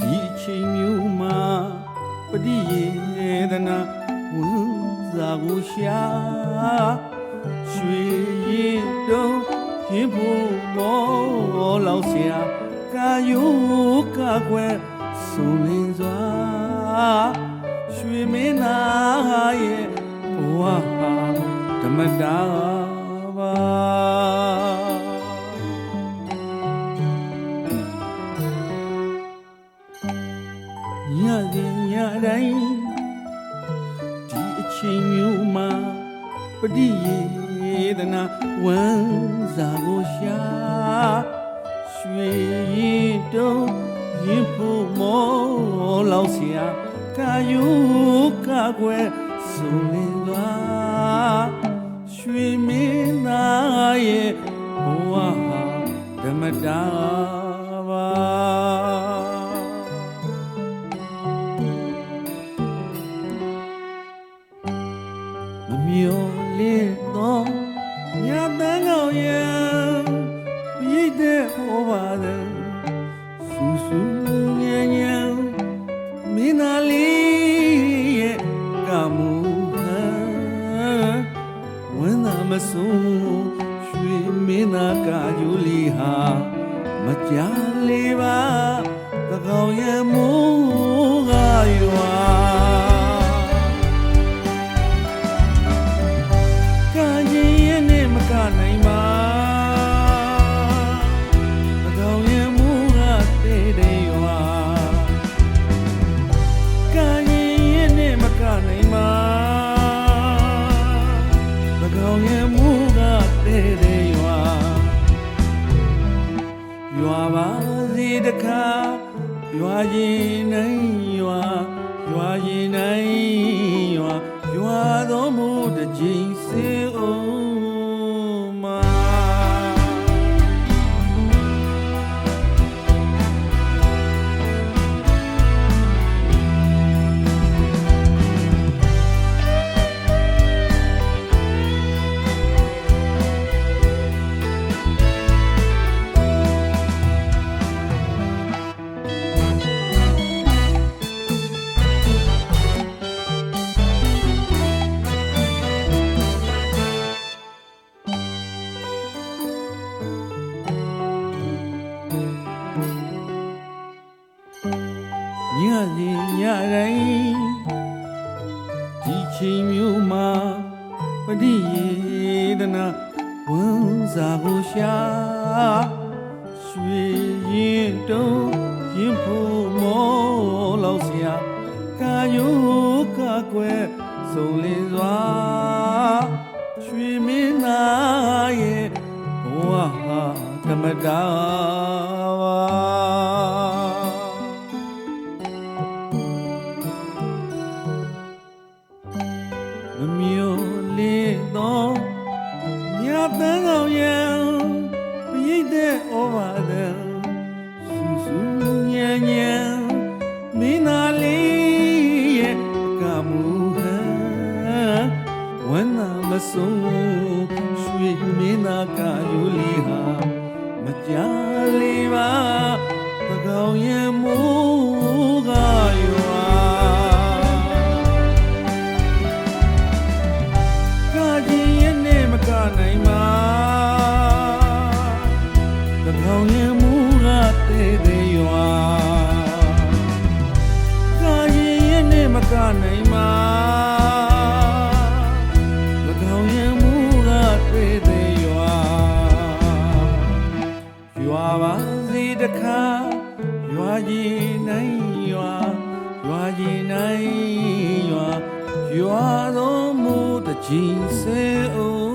ဒီအချိန်မျိုးမှာပဋိယေဒနာဝန်စားကိုရှာရွှေရင်တုံးရင်ဖို့မောလောက်เสียကာယုကကွယ်စုံလင်းစွာရွှေမင်းသားရဲ့ဘဝဟာဓမ္မတာ စဉ်ညတိုင်းဒီအချိန်မျိုးမှာပဋိယေဒနာဝမ်းစာကိုရှာရွှေရည်တုံးရင်ဖို့မောလောက်စရာကာယုကာကွယ်စုံလင်သွားရွှေမင်းသားရဲ့ဘဝဟာဓမ္မတာ မမျော်လင့်သောညတန်းကောင်ရံပြည့်တဲ့ဟောပါတယ်ဆူဆူညံ့ညံ့မင်းသားလေးရဲ့ကမှုဟန်ဝန်သာမဆုံးရွှေမင်းသားကကြိုးလေးဟာမကြလေးပါသကောင်ရံမိုးကရွာ တခါရွာရင်နိုင်ရွာရွာရင်နိုင်ရွာရွာတော်မူတစ်ချိန်စေအောင် ညစဉ်ညတိုင်းဒီချိန်မျိုးမှာပဋိယေဒနာဝန်းစားကိုရှာရွှေရင်တုံးရင်ဖို့မောလောက်စရာကာယုကကွယ်စုံလင်စွာရွှေမင်းသားရဲ့ဘဝဟာဓမ္မတာ တန်းကောင်ရံပြည့်တဲ့ဩဘာဒံဆူဆူညံ့ညံ့မင်းသားလေးရဲ့ကမှုဟန်ဝမ်းသာမဆုံးရွှေမင်းသားကယူလေးဟာမကြလေးပါသကောင်ရံမိုးကရွာကာကြီးရဲ့နဲ့မကနိုင် နဲ့မကနိုင်ပါတကောင်ရဲ့မူကတဲ့တဲ့ရွာရွာပါစီတခါရွာကြီးနိုင်ရွာရွာကြီးနိုင်ရွာရွာတော်မူတကြီးစေအောင်